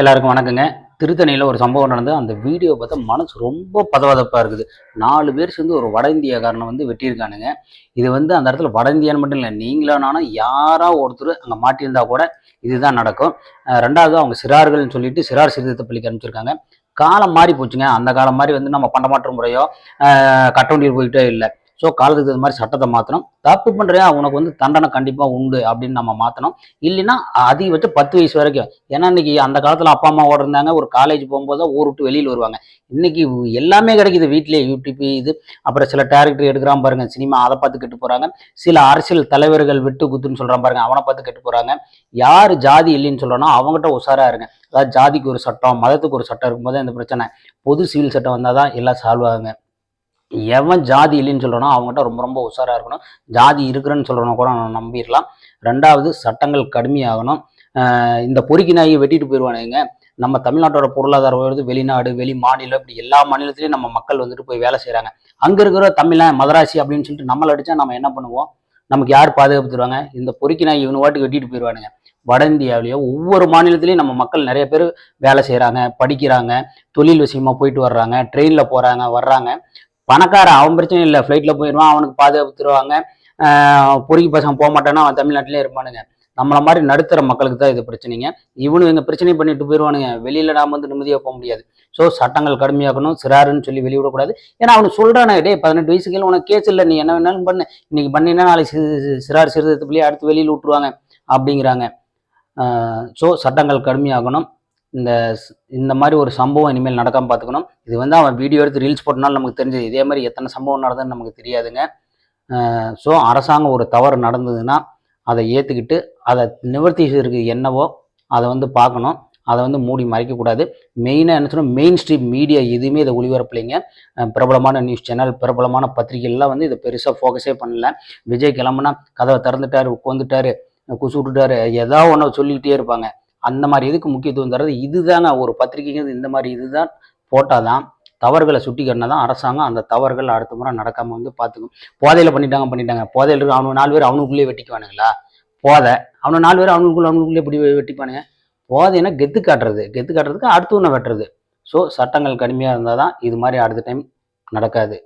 எல்லாருக்கும் வணக்கங்க. திருத்தணியில் ஒரு சம்பவம் நடந்து அந்த வீடியோ பார்த்தா மனசு ரொம்ப பதவதப்பாக இருக்குது. நாலு பேர் சேர்ந்து ஒரு வட இந்தியக்காரனை வந்து வெட்டியிருக்கானுங்க. இது வந்து அந்த இடத்துல வட இந்தியான்னு மட்டும் இல்லை நீங்களானாலும் யாரா ஒருத்தர் அங்கே மாட்டியிருந்தா கூட இதுதான் நடக்கும். ரெண்டாவது அவங்க சிறார்கள்னு சொல்லிட்டு சிறார் சீர்திருத்த பள்ளிக்கு அனுப்பிச்சிருக்காங்க. காலம் மாறி போச்சுங்க. அந்த காலம் மாதிரி வந்து நம்ம பண்டமாற்று முறையோ கட்ட வண்டியில் போயிட்டே இல்லை. ஸோ காலத்துக்கு தகுந்த மாதிரி சட்டத்தை மாற்றணும் தப்பு பண்ணுறியா உனக்கு வந்து தண்டனை கண்டிப்பாக உண்டு அப்படின்னு நம்ம மாற்றணும் இல்லைன்னா அதிகபட்சம் பத்து வயசு வரைக்கும். ஏன்னா இன்னைக்கு அந்த காலத்தில் அப்பா அம்மா இருந்தாங்க. ஒரு காலேஜ் போகும்போது ஊர் விட்டு வெளியில் வருவாங்க. இன்னைக்கு எல்லாமே கிடைக்குது வீட்டிலேயே யூடிபி இது. அப்புறம் சில டேரக்டர் எடுக்கிறான் பாருங்க சினிமா அதை பார்த்து கெட்டு போகிறாங்க சில அரசியல் தலைவர்கள் விட்டு குத்துன்னு சொல்கிறான் பாருங்க அவனை பார்த்து கெட்டு போகிறாங்க யார் ஜாதி இல்லைன்னு சொல்கிறோன்னா அவங்ககிட்ட உஷாராக இருங்க. அதாவது ஜாதிக்கு ஒரு சட்டம் மதத்துக்கு ஒரு சட்டம் இருக்கும்போது இந்த பிரச்சனை. பொது சிவில் சட்டம் வந்தால் தான் எல்லாம் சால்வ் ஆகுங்க. எவன் ஜாதி இல்லைன்னு சொல்கிறனோ அவங்ககிட்ட ரொம்ப ரொம்ப உஷாராக இருக்கணும். ஜாதி இருக்கிறேன்னு சொல்கிறவன கூட நான் நம்பிடலாம். ரெண்டாவது சட்டங்கள் கடுமையாகணும். இந்த பொறுக்கி நாயை வெட்டிட்டு போயிடுவானுங்க. நம்ம தமிழ்நாட்டோட பொருளாதாரம் வருது வெளிநாடு வெளி மாநிலம் இப்படி எல்லா மாநிலத்திலையும் நம்ம மக்கள் வந்துட்டு போய் வேலை செய்கிறாங்க அங்கே இருக்கிற தமிழன் மதராசி அப்படின்னு சொல்லிட்டு நம்மளை அடித்தா நம்ம என்ன பண்ணுவோம்? நமக்கு யார் பாதுகாப்பு தருவாங்க இந்த பொறுக்கி நாய் இவனு வாட்டுக்கு வெட்டிட்டு போயிடுவானுங்க. வட இந்தியாவிலேயோ ஒவ்வொரு மாநிலத்திலையும் நம்ம மக்கள் நிறைய பேர் வேலை செய்கிறாங்க படிக்கிறாங்க தொழில் விஷயமா போயிட்டு வர்றாங்க ட்ரெயினில் போகிறாங்க வர்றாங்க. பணக்காரன் அவன் பிரச்சனை இல்லை. ஃப்ளைட்டில் போயிடுவான் அவனுக்கு பாதுகாப்பு தருவாங்க. பொறுக்கி பசங்க போக மாட்டானா? அவன் தமிழ்நாட்டிலே இருப்பானுங்க. நம்மள மாதிரி நடுத்தர மக்களுக்கு தான் இது பிரச்சனைங்க. இவனு எங்க பிரச்சனை பண்ணிட்டு போயிடுவானுங்க வெளியில் நாம் வந்து நிம்மதியாக போக முடியாது. ஸோ சட்டங்கள் கடுமையாக்கணும். சிறாருன்னு சொல்லி வெளியிடக்கூடாது. ஏன்னா அவனு சொல்கிறானே டே பதினெட்டு வயசுக்கு உனக்கு கேஸ் இல்லை. நீ என்ன வேணாலும் பண்ணு. இன்னைக்கு பண்ணினா நாளைக்கு சிறார் சிறுத்தை அடுத்து வெளியில் விட்டுருவாங்க. அப்படிங்கிறாங்க. ஸோ சட்டங்கள் கடுமையாகணும் இந்த ஸ்- இந்த மாதிரி ஒரு சம்பவம் இனிமேல் நடக்காமல் பார்த்துக்கணும் இது வந்து அவன் வீடியோ எடுத்து ரீல்ஸ் போட்டனால நமக்கு தெரிஞ்சது. இதே மாதிரி எத்தனை சம்பவம் நடந்ததுன்னு நமக்கு தெரியாதுங்க. ஸோ அரசாங்கம் ஒரு தவறு நடந்ததுன்னா அதை ஏற்றுக்கிட்டு அதை நிவர்த்தி செய்யறதுக்கு என்னவோ அதை வந்து பார்க்கணும். அதை வந்து மூடி மறைக்கக்கூடாது மெயினாக என்ன சொன்னால் மெயின் ஸ்ட்ரீம் மீடியா எதுவுமே இதை ஒளிபரப்பலைங்க. பிரபலமான நியூஸ் சேனல் பிரபலமான பத்திரிகைகள்லாம் வந்து இதை பெருசாக ஃபோக்கஸே பண்ணல. விஜய் கிளம்புனா கதவை திறந்துட்டாரு உட்காந்துட்டாரு குசு விட்டுட்டாரு ஏதாவது ஒன்று சொல்லிக்கிட்டே இருப்பாங்க. அந்த மாதிரி இதுக்கு முக்கியத்துவம் தர்றது? இதுதாங்க ஒரு பத்திரிகைங்கிறது இந்த மாதிரி இதுதான் போட்டால் தான் தவறுகளை சுட்டி தான் அரசாங்கம் அந்த தவறுகள் அடுத்த முறை நடக்காமல் வந்து பார்த்துக்கும் போதையில் பண்ணிட்டாங்க பண்ணிட்டாங்க. போதையில் அவனு நாலு பேர் அவனுக்குள்ளேயே வெட்டிக்குவானுங்களா? போதை. அவனு நாலு பேர் அவனுக்குள்ள அவனுக்குள்ளே இப்படி வெட்டிப்பானுங்க. போதைன்னா கெத்து காட்டுறது. கெத்து காட்டுறதுக்கு அடுத்து ஒன்று வெட்டுறது. ஸோ சட்டங்கள் கடுமையாக இருந்தால் தான் இது மாதிரி அடுத்த டைம் நடக்காது.